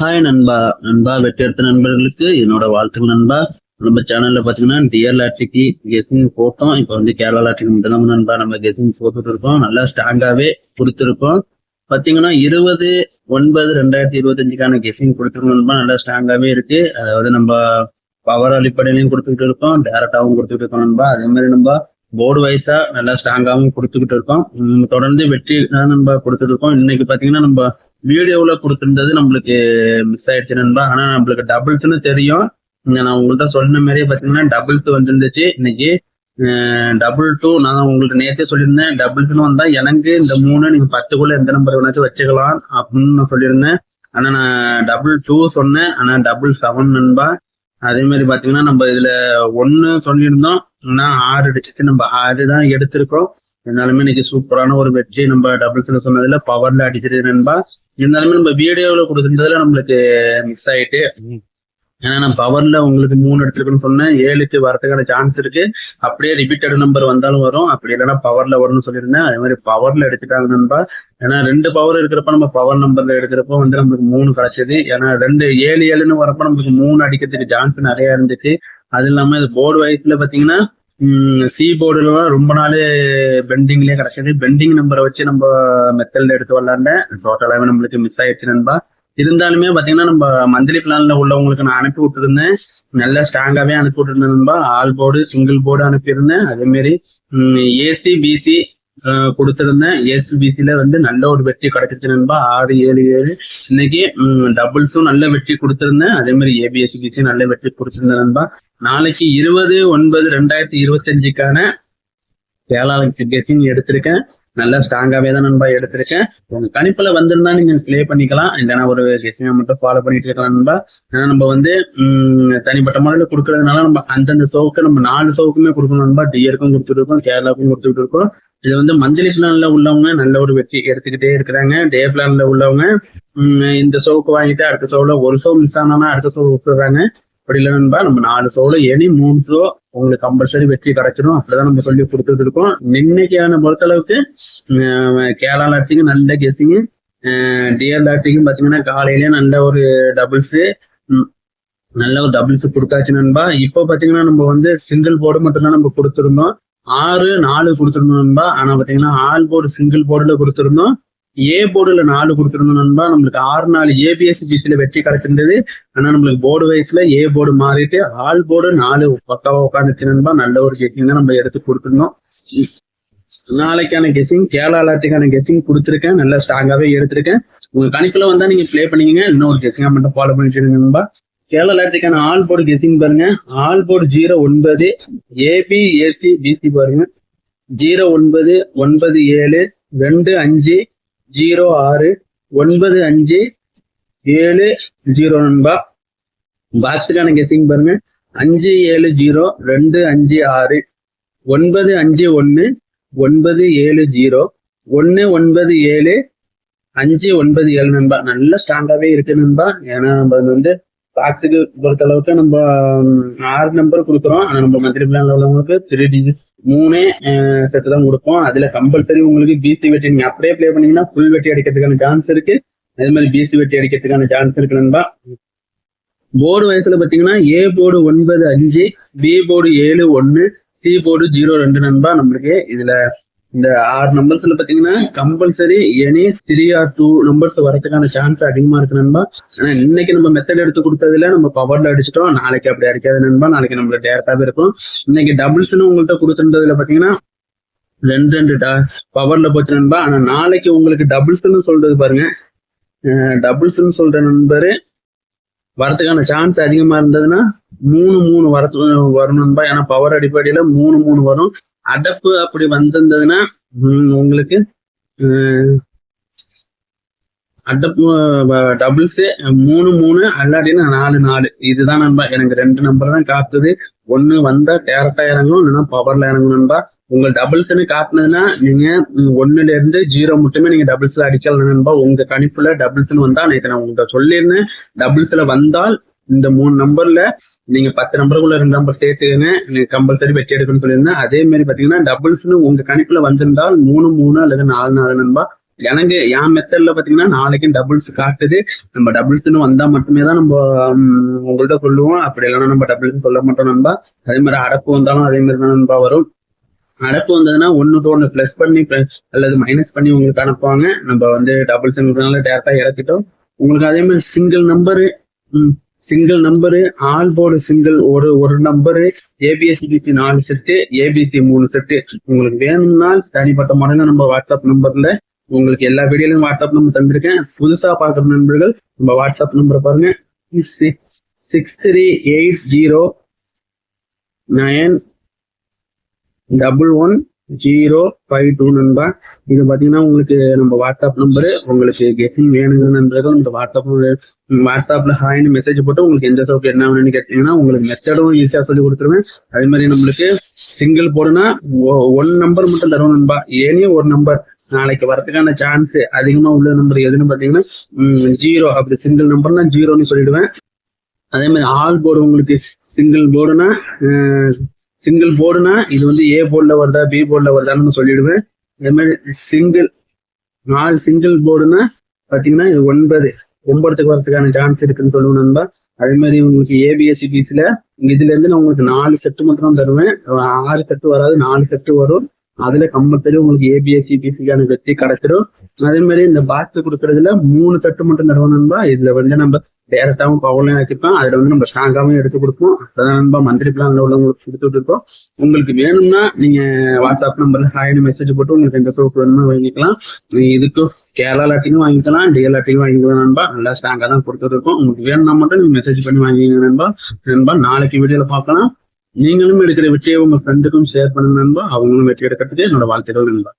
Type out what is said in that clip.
Hi நண்பா. நண்பா வெற்றி எடுத்த நண்பர்களுக்கு என்னோட வாழ்த்துக்கள் நண்பா. நம்ம சேனல்ல பாத்தீங்கன்னா டியர் லாட்ரிக்கு கெஸிங் போட்டோம் இப்போ வந்து கேரளா லாட்ரிக்கு மட்டும் நண்பா நம்ம கெஸிங் போட்டுட்டு இருக்கோம் நல்லா ஸ்ட்ராங்காவே கொடுத்துருக்கோம். பாத்தீங்கன்னா இருபது ஒன்பது ரெண்டாயிரத்தி இருபத்தஞ்சுக்கான கெஸிங் கொடுத்துருக்கோம் நண்பா. நல்லா ஸ்ட்ராங்காவே இருக்கு. அதாவது நம்ம பவர் அடிப்படையிலையும் கொடுத்துக்கிட்டு இருக்கோம். டேரக்டாவும் கொடுத்துக்கிட்டு இருக்கோம் நண்பா. அதே மாதிரி நம்ம போர்டு வைஸா நல்லா ஸ்ட்ராங்காவும் கொடுத்துக்கிட்டு இருக்கோம். தொடர்ந்து வெற்றி தான் நம்ம கொடுத்துட்டு இருக்கோம். இன்னைக்கு பாத்தீங்கன்னா நம்ம வீடியோல கொடுத்திருந்தது நம்மளுக்கு மிஸ் ஆயிடுச்சு நண்பா. ஆனா நம்மளுக்கு டபுள்ஸ்னு தெரியும். நான் உங்கள்கிட்ட சொன்ன மாதிரியே பாத்தீங்கன்னா டபுள்ஸ் வந்துருந்துச்சு. இன்னைக்கு டபுள் டூ நான் உங்களுக்கு நேத்தே சொல்லியிருந்தேன். டபுள்ஸ்னு வந்தா எனக்கு இந்த மூணு நீங்க பத்துக்குள்ள எந்த நம்பர் வேணாச்சும் வச்சுக்கலாம் அப்படின்னு நான் சொல்லியிருந்தேன். ஆனா நான் டபுள் டூ சொன்னேன். ஆனா டபுள் செவன் நண்பா. அதே மாதிரி பாத்தீங்கன்னா நம்ம இதுல ஒன்னு சொல்லியிருந்தோம். ஆனால் ஆறு அடிச்சிட்டு நம்ம ஆறு தான் எடுத்திருக்கோம். இருந்தாலுமே இன்னைக்கு சூப்பரான ஒரு வெற்றி. நம்ம டபுள்ஸ்ல சொன்னதுல பவர்ல அடிச்சிட்டு நண்பா. இருந்தாலுமே நம்ம வீடியோல கொடுக்குறதுல நம்மளுக்கு மிஸ் ஆயிட்டு. ஏன்னா நான் பவர்ல உங்களுக்கு மூணு எடுத்துருக்குன்னு சொன்னேன். ஏழுக்கு வரதுக்கான சான்ஸ் இருக்கு. அப்படியே ரிப்பீட்டட் நம்பர் வந்தாலும் வரும். அப்படி இல்லைன்னா பவர்ல வரும்னு சொல்லியிருந்தேன். அதே மாதிரி பவர்ல எடுத்துட்டாங்க நண்பா. ஏன்னா ரெண்டு பவர் இருக்கிறப்ப நம்ம பவர் நம்பர்ல எடுக்கிறப்ப வந்து நம்மளுக்கு மூணு கிடைச்சது. ஏன்னா ரெண்டு ஏழு ஏழுன்னு வரப்ப நம்மளுக்கு மூணு அடிக்கிறதுக்கு சான்ஸ் நிறைய இருந்துச்சு. அது இல்லாம இது போர்டு வயசுல பாத்தீங்கன்னா சி போர்டுல ரொம்ப நாள் பெண்டிங்லயே கிடைச்சது பெண்டிங் நம்பரை வச்சு நம்ம மெத்தட்ல எடுத்து விளாண்டேன் டோட்டலாவே நம்மளுக்கு மிஸ் ஆயிடுச்சு நண்பா. இருந்தாலுமே பாத்தீங்கன்னா நம்ம மந்த்லி பிளான்ல உள்ளவங்களுக்கு நான் அனுப்பி விட்டுருந்தேன். நல்ல ஸ்ட்ராங்காவே அனுப்பி விட்டுருந்தேன் நண்பா. ஆல் போர்டு சிங்கிள் போர்டு அனுப்பியிருந்தேன். அதே மாதிரி ஏசி பிசி கொடுத்திருந்தேன். எஸ்பிசில வந்து நல்ல ஒரு வெற்றி கிடைச்சிருச்சு நண்பா. ஆறு ஏழு ஏழு. இன்னைக்கு டபுள்ஸும் நல்ல வெற்றி கொடுத்திருந்தேன். அதே மாதிரி ஏபிஎஸ்பிசி நல்ல வெற்றி கொடுத்திருந்தேன் நண்பா. நாளைக்கு இருபது ஒன்பது ரெண்டாயிரத்தி இருபத்தஞ்சுக்கான கேரளா கெஸிங் எடுத்திருக்கேன். நல்லா ஸ்ட்ராங்காவே தான் நண்பா எடுத்திருக்கேன். உங்க கணிப்புல வந்திருந்தா நீங்க பிளே பண்ணிக்கலாம். இல்லைன்னா ஒரு கெஸிங்கை மட்டும் ஃபாலோ பண்ணிட்டு இருக்கலாம் நண்பா. ஏன்னா நம்ம வந்து உம் தனிப்பட்ட முறையில கொடுக்கறதுனால நம்ம அந்தந்த சோவுக்கு நம்ம நாலு சோவுக்குமே கொடுக்கணும் நண்பா. டியருக்கும் கொடுத்துட்டு இருக்கோம் கேரளாவுக்கும் கொடுத்துட்டு இருக்கோம். இது வந்து மந்த்லி பிளான்ல உள்ளவங்க நல்ல ஒரு வெற்றி எடுத்துக்கிட்டே இருக்கிறாங்க. டே பிளான்ல உள்ளவங்க இந்த சோவுக்கு வாங்கிட்டு அடுத்த சோவுல ஒரு சோ மிஸ் ஆனா அடுத்த ஷோ விட்டுறாங்க. அப்படி இல்லை நண்பா நம்ம நாலு சோல எனி மூணு சோ உங்களுக்கு கம்பல்சரி வெற்றி கிடைச்சிடும் அப்படிதான் நம்ம சொல்லி கொடுத்துட்டு இருக்கோம். இன்னைக்கான பொறுத்தளவுக்கு கேரளா லாட்டிங்க நல்ல கெஸிங் டிஆர் லாட்டிங்கும் பாத்தீங்கன்னா காலையிலேயே நல்ல ஒரு டபுள்ஸ் நல்ல ஒரு டபுள்ஸ் கொடுத்தாச்சு நண்பா. இப்போ பாத்தீங்கன்னா நம்ம வந்து சிங்கிள் போர்டு மட்டும்தான் நம்ம கொடுத்துருந்தோம். ஆறு நாலு கொடுத்துருந்தோம் நண்பா. ஆனா பாத்தீங்கன்னா ஆல் போர்டு சிங்கிள் போர்டுல கொடுத்துருந்தோம். ஏ போர்டுல நாலு கொடுத்துருந்தோம் நண்பா. நம்மளுக்கு ஆறு நாலு ஏபிஎஸ் பிசில வெற்றி கிடைச்சிருந்தது. ஆனா நம்மளுக்கு போர்டு வயசுல ஏ போர்டு மாறிட்டு ஆல் போர்டு நாலு பக்காவா உட்காந்துச்சு நண்பா. நல்ல ஒரு கெட்டிங் தான் நம்ம எடுத்து கொடுத்துருந்தோம். நாளைக்கான கெஸிங் கேரளா லாட்டுக்கான கெஸிங் கொடுத்துருக்கேன். நல்லா ஸ்ட்ராங்காவே எடுத்திருக்கேன். உங்க கணிப்புல வந்தா நீங்க பிளே பண்ணிக்கங்க. இன்னொரு கெஸிங்கா மட்டும் ஃபாலோ பண்ணிட்டு இருங்க நண்பா. கேரள லாட்டுக்கான ஆல் போர்டு கெஸிங் பாருங்க. ஆல் போர்டு ஜீரோ ஒன்பது ஏபி ஏசி பிசி பாருங்க. ஜீரோ ஒன்பது ஒன்பது ஏழு ரெண்டு அஞ்சு ஜீரோ ஆறு ஒன்பது அஞ்சு ஏழு ஜீரோ நண்பா. பாக்ஸுக்கான கெஸிங் பாருங்க. அஞ்சு ஏழு ஜீரோ ரெண்டு அஞ்சு ஆறு ஒன்பது அஞ்சு ஒன்று ஒன்பது ஏழு ஜீரோ ஒன்று ஒன்பது ஏழு அஞ்சு ஒன்பது ஏழு நண்பா. நல்ல ஸ்ட்ராங்காகவே இருக்கு நண்பா. ஏன்னா நம்ம வந்து பாக்ஸுக்கு பொறுத்த அளவுக்கு நம்ம ஆறு நம்பர் கொடுக்குறோம். ஆனா நம்ம மந்திரி பிளான்ல உள்ளவங்களுக்கு த்ரீ டிஜிட் மூணே செட்டு தான் கொடுப்போம். அதுல கம்பல்சரி உங்களுக்கு பிசி வெட்டி நீங்க அப்படியே ப்ளே பண்ணீங்கன்னா ஃபுல் வெட்டி அடிக்கிறதுக்கான சான்ஸ் இருக்கு. அதே மாதிரி பிசி வெட்டி அடிக்கிறதுக்கான சான்ஸ் இருக்கு நண்பா. போர்டு வயசுல பாத்தீங்கன்னா ஏ போர்டு ஒன்பது அஞ்சு பி போர்டு ஏழு ஒன்னு சி போர்டு ஜீரோ ரெண்டு நண்பா. நம்மளுக்கு இதுல இந்த ஆறு நம்பர்ஸ்ல பாத்தீங்கன்னா compulsory any three or two numbers வரதுக்கான சான்ஸ் அதிகமா இருக்கு நண்பா. ஆனா இன்னைக்கு நம்ம மெத்தட் எடுத்து கொடுத்ததுல நம்ம பவர்ல அடிச்சிட்டோம். நாளைக்கு அப்படி அடிக்காது நண்பா. நாளைக்கு நம்மள டேரக்டாவே இருக்கும். இன்னைக்கு டபுள்ஸ்னு உங்கள்கிட்ட கொடுத்துருந்ததுல பாத்தீங்கன்னா ரெண்டு ரெண்டு பவர்ல போச்சு நண்பா. ஆனா நாளைக்கு உங்களுக்கு டபுள்ஸ்னு சொல்றது பாருங்க. டபுள்ஸ்னு சொல்ற நண்பரு வரதுக்கான சான்ஸ் அதிகமா இருந்ததுன்னா மூணு மூணு வரத்து வரும் நண்பா. ஏன்னா பவர் அடிப்படையில மூணு மூணு வரும். அடப்பு அப்படி வந்திருந்ததுன்னா உங்களுக்கு அடப்பு டபுள்ஸ் மூணு மூணு அல்லாட்டினா நாலு நாலு. இதுதான் நண்பா எனக்கு ரெண்டு நம்பர் தான் காட்டுது. ஒண்ணு வந்தா டேரக்டா இறங்கணும் இல்லைன்னா பவர்ல இறங்கணும் நண்பா. உங்க டபுள்ஸ்னு காட்டுனதுன்னா நீங்க ஒண்ணுல இருந்து ஜீரோ மட்டுமே நீங்க டபுள்ஸ்ல அடிக்கலாம் நண்பா. உங்க கணிப்புல டபுள்ஸ்னு வந்தா நேற்று நான் உங்கள்கிட்ட சொல்லியிருந்தேன் டபுள்ஸ்ல வந்தால் இந்த மூணு நம்பர்ல நீங்க பத்து நம்பருக்குள்ள ரெண்டு நம்பர் சேர்த்துக்கங்க நீங்க கம்பல்சரி வெற்றி எடுக்கணும்னு சொல்லியிருந்தேன் அதே மாதிரி பாத்தீங்கன்னா டபுள்ஸ்னு உங்க கணக்குல வந்திருந்தால் மூணு மூணு அல்லது நாலு நாலு நண்பா. எனக்கு என் மெத்தட்ல பாத்தீங்கன்னா நாளைக்கு டபுள்ஸ் காட்டுது. நம்ம டபுள்ஸ்னு வந்தா மட்டுமே தான் நம்ம உங்கள்கிட்ட சொல்லுவோம். அப்படி இல்லைன்னா நம்ம டபுள்ஸ் சொல்ல மாட்டோம் நண்பா. அதே மாதிரி அடப்பு வந்தாலும் அதே மாதிரி தான் நண்பா வரும். அடப்பு வந்ததுன்னா ஒன்னு to ஒன்னு பிளஸ் பண்ணி அல்லது மைனஸ் பண்ணி உங்களுக்கு அனுப்புவாங்க. நம்ம வந்து டபுள்ஸ்ங்கிறதுனால டேரக்டா இறக்கிட்டோம். உங்களுக்கு அதே மாதிரி single number single number all board single ஒரு ஒரு நம்பரு ஏபிஎஸ்சிபிசி நாலு செட்டு ஏபிசி மூணு செட்டு உங்களுக்கு வேணும்னா தனிப்பட்ட முறையில நம்ம வாட்ஸ்அப் நம்பர்ல உங்களுக்கு எல்லா வீடியோலையும் வாட்ஸ்அப் நம்பர் தந்திருக்கேன். புதுசா பாக்குற நண்பர்கள் நம்ம வாட்ஸ்அப் நம்பர் பாருங்க. Six three eight zero nine double one zero five two நண்பா. இது பாத்தீங்கன்னா உங்களுக்கு நம்ம வாட்ஸ்அப் நம்பரு உங்களுக்கு கெஸிங் வேணுங்கிற நண்பர்கள் இந்த வாட்ஸ்அப் வாட்ஸ்அப்ல ஹாய்னு மெசேஜ் போட்டு உங்களுக்கு எந்த சோப்பு என்ன வேணும்னு கேட்டீங்கன்னா உங்களுக்கு மெத்தடும் ஈஸியா சொல்லி கொடுத்துருவேன். அதே மாதிரி நம்மளுக்கு சிங்கிள் போடுனா ஒன் நம்பர் மட்டும் தரும் நண்பா. ஏனே ஒரு நம்பர் நாளைக்கு வரதுக்கான சான்ஸ் அதிகமா உள்ள நம்பர் எதுன்னு பாத்தீங்கன்னா ஜீரோ அப்படி சிங்கிள் நம்பர்னா ஜீரோன்னு சொல்லிடுவேன். அதே மாதிரி ஆல் போர்டு உங்களுக்கு சிங்கிள் போர்டுனா சிங்கிள் போர்டுனா இது வந்து ஏ போர்டில் வருதா பி போர்டில் வருதான்னு சொல்லிடுவேன். அதே மாதிரி சிங்கிள் நாலு சிங்கிள் போர்டுனா பாத்தீங்கன்னா இது ஒன்பது. ஒன்பதுக்கு வரதுக்கான சான்ஸ் இருக்குன்னு சொல்லுவேன் நண்பா. அதே மாதிரி உங்களுக்கு ஏபிஎஸ்சி பீஸில் இதுல இருந்து நான் உங்களுக்கு நாலு செட்டு மட்டும் தான் தருவேன். ஆறு செட்டு வராது நாலு செட்டு வரும். அதுல கம்பல்சரி உங்களுக்கு ஏபிஎஸ்சி பிசிக்கான வெற்றி கிடைச்சிடும் அதே மாதிரி இந்த பாக்ஸ் கொடுக்கறதுல மூணு செட்டு மட்டும் தருவோம் நண்பா. இதுல வந்து நம்ம டேரக்டாகவும் பவர்லையும் வச்சிருப்போம் அதில் வந்து நம்ம ஸ்ட்ராங்காகவும் எடுத்து கொடுப்போம். அதான் நண்பா மந்திரி பிளான்ல உள்ளவங்களுக்கு கொடுத்துட்டு இருக்கோம் உங்களுக்கு வேணும்னா நீங்க வாட்ஸ்அப் நம்பர்ல ஹாய்னு மெசேஜ் போட்டு உங்களுக்கு எந்த சோப்பு வேணுமோ வாங்கிக்கலாம். இதுக்கு கேரளா லாட்டினும் வாங்கிக்கலாம். டிஎல் லாட்டினும் வாங்கிக்கலாம் நண்பா. நல்லா ஸ்ட்ராங்காக தான் கொடுத்துட்டு இருக்கோம் உங்களுக்கு வேணும்னா மட்டும் நீங்க மெசேஜ் பண்ணி வாங்கிங்க நண்பா. நண்பா நாளைக்கு வீடியோல பார்க்கலாம். நீங்களும் எடுக்கிற வெற்றியை உங்க ஃப்ரெண்டுக்கும் ஷேர் பண்ணுங்க நண்பா. அவங்களும் வெற்றி எடுக்கிறதுக்கு என்னோட வாழ்த்துக்கள் நண்பா.